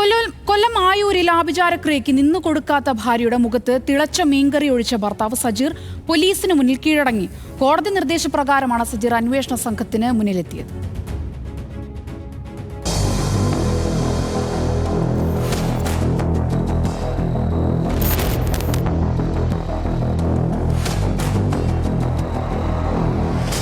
കൊല്ലം കൊല്ലം ആയൂരിൽ ആഭിചാരക്രിയയ്ക്ക് നിന്നു കൊടുക്കാത്ത ഭാര്യയുടെ മുഖത്ത് തിളച്ച മീൻകറി ഒഴിച്ച ഭർത്താവ് സജീർ പോലീസിന് മുന്നിൽ കീഴടങ്ങി. കോടതി നിർദ്ദേശപ്രകാരമാണ് സജീർ അന്വേഷണ സംഘത്തിന് മുന്നിലെത്തിയത്.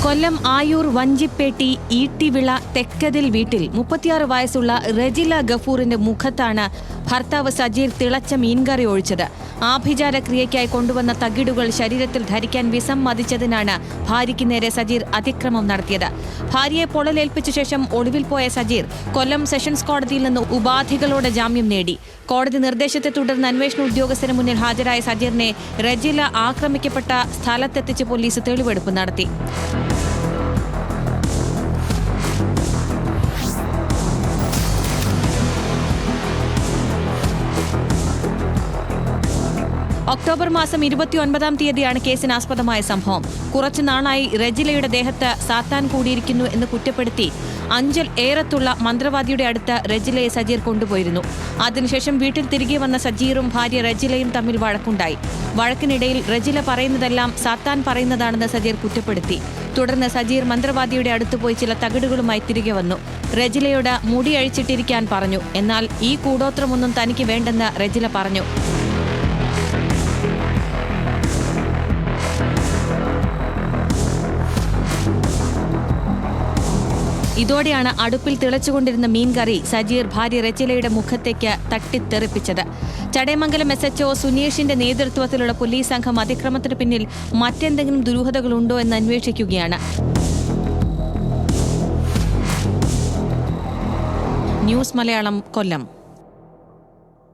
കൊല്ലം ആയൂർ വഞ്ചിപ്പേട്ടി ഈട്ടിവിള തെക്കതിൽ വീട്ടിൽ മുപ്പത്തിയാറ് വയസ്സുള്ള റെജില ഗഫൂറിന്റെ മുഖത്താണ് ഭർത്താവ് സജീർ തിളച്ച മീൻകറി ഒഴിച്ചത്. ആഭിചാര ക്രിയയ്ക്കായി കൊണ്ടുവന്ന തകിടുകൾ ശരീരത്തിൽ ധരിക്കാൻ വിസമ്മതിച്ചതിനാണ് ഭാര്യയ്ക്ക് നേരെ സജീർ അതിക്രമം നടത്തിയത്. ഭാര്യയെ പൊളലേൽപ്പിച്ച ശേഷം ഒളിവിൽ പോയ സജീർ കൊല്ലം സെഷൻസ് കോടതിയിൽ നിന്ന് ഉപാധികളോടെ ജാമ്യം നേടി. കോടതി നിർദ്ദേശത്തെ തുടർന്ന് അന്വേഷണ ഉദ്യോഗസ്ഥന് മുന്നിൽ ഹാജരായ സജീറിനെ റെജില ആക്രമിക്കപ്പെട്ട സ്ഥലത്തെത്തിച്ച് പോലീസ് തെളിവെടുപ്പ് നടത്തി. ഒക്ടോബർ മാസം ഇരുപത്തിയൊൻപതാം തീയതിയാണ് കേസിന് കേസിനാസ്പദമായ സംഭവം. കുറച്ചു നാളായി റെജിലയുടെ ദേഹത്ത് സാത്താൻ കൂടിയിരിക്കുന്നു എന്ന് കുറ്റപ്പെടുത്തി അഞ്ചൽ ഏറത്തുള്ള മന്ത്രവാദിയുടെ അടുത്ത് റെജിലയെ സജീർ കൊണ്ടുപോയിരുന്നു. അതിനുശേഷം വീട്ടിൽ തിരികെ വന്ന സജീറും ഭാര്യ റെജിലയും തമ്മിൽ വഴക്കുണ്ടായി. വഴക്കിനിടയിൽ റെജില പറയുന്നതെല്ലാം സാത്താൻ പറയുന്നതാണെന്ന് സജീർ കുറ്റപ്പെടുത്തി. തുടർന്ന് സജീർ മന്ത്രവാദിയുടെ അടുത്ത് പോയി ചില തകിടുകളുമായി തിരികെ വന്നു. റെജിലയോട് മുടി അഴിച്ചിട്ടിരിക്കാൻ പറഞ്ഞു. എന്നാൽ ഈ കൂടോത്രമൊന്നും തനിക്ക് വേണ്ടെന്ന് റെജില പറഞ്ഞു. ഇതോടെയാണ് അടുപ്പിൽ തിളച്ചുകൊണ്ടിരുന്ന മീൻകറി സജീർ ഭാര്യ റെച്ചിലയുടെ മുഖത്തേക്ക് തട്ടിത്തെറിപ്പിച്ചത്. ചടയമംഗലം എസ് എച്ച്ഒ സുനീഷിന്റെ നേതൃത്വത്തിലുള്ള പോലീസ് സംഘം അതിക്രമത്തിന് പിന്നിൽ മറ്റെന്തെങ്കിലും ദുരൂഹതകളുണ്ടോ എന്ന് അന്വേഷിക്കുകയാണ്. ന്യൂസ് മലയാളം കൊല്ലം.